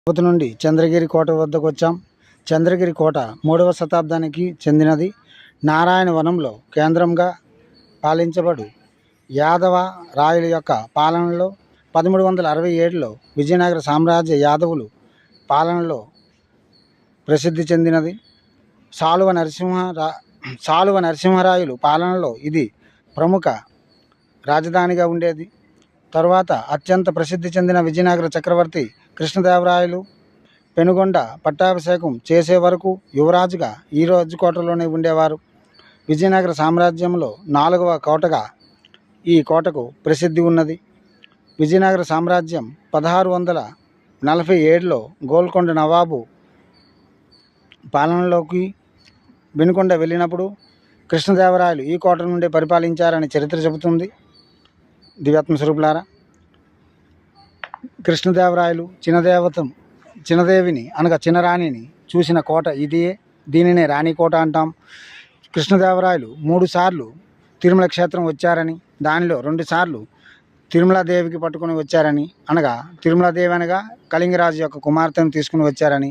తిరుపతి నుండి చంద్రగిరి కోట వద్దకు వచ్చాం. చంద్రగిరి కోట మూడవ శతాబ్దానికి చెందినది. నారాయణ వనంలో కేంద్రంగా పాలించబడు యాదవ రాయల యొక్క పాలనలో పదమూడు వందల అరవై ఏడులో విజయనగర సామ్రాజ్య యాదవులు పాలనలో ప్రసిద్ధి చెందినది. సాలువ నరసింహ సాలువ నరసింహరాయలు పాలనలో ఇది ప్రముఖ రాజధానిగా ఉండేది. తరువాత అత్యంత ప్రసిద్ధి చెందిన విజయనగర చక్రవర్తి కృష్ణదేవరాయలు పెనుగొండ పట్టాభిషేకం చేసే వరకు యువరాజుగా ఈ రోజు కోటలోనే ఉండేవారు. విజయనగర సామ్రాజ్యంలో నాలుగవ కోటగా ఈ కోటకు ప్రసిద్ధి ఉన్నది. విజయనగర సామ్రాజ్యం పదహారు వందల నలభై ఏడులో గోల్కొండ నవాబు పాలనలోకి వెనుకొండ వెళ్ళినప్పుడు కృష్ణదేవరాయలు ఈ కోట నుండి పరిపాలించారని చరిత్ర చెబుతుంది. దివ్యాత్మ స్వరూపులారా? కృష్ణదేవరాయలు చిన్నదేవతం చిన్నదేవిని అనగా చిన్నరాణిని చూసిన కోట ఇదే దీనినే రాణి కోట అంటాం. కృష్ణదేవరాయలు మూడుసార్లు తిరుమల క్షేత్రం వచ్చారని దానిలో రెండుసార్లు తిరుమలాదేవికి పట్టుకొని వచ్చారని అనగా తిరుమలాదేవి అనగా కళింగరాజు యొక్క కుమార్తెను తీసుకుని వచ్చారని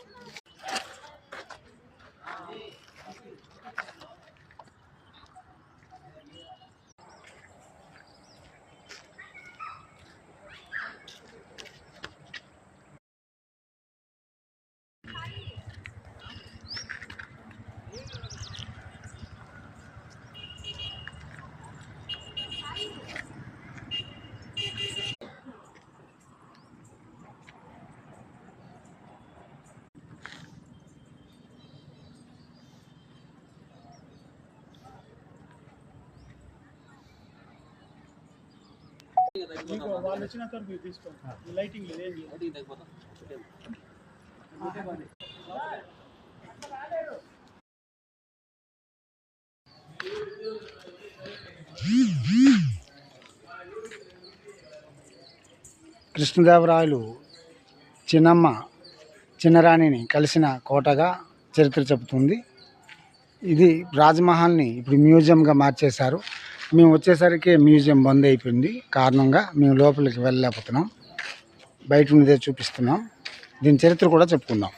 వాళ్ళు వచ్చిన తర్వాత మీరు తీసుకోండి ఈ లైటింగ్ లేదు ఏం లేదు. కృష్ణదేవరాయలు చిన్నమ్మ చిన్నరాణిని కలిసిన కోటగా చరిత్ర చెబుతుంది. ఇది రాజ్మహల్ని ఇప్పుడు మ్యూజియంగా మార్చేశారు. మేము వచ్చేసరికి మ్యూజియం బంద్ అయిపోయింది. కారణంగా మేము లోపలికి వెళ్ళలేకపోతున్నాం. బయట ఉన్నదే చూపిస్తున్నాం. దీని చరిత్ర కూడా చెప్పుకుందాం.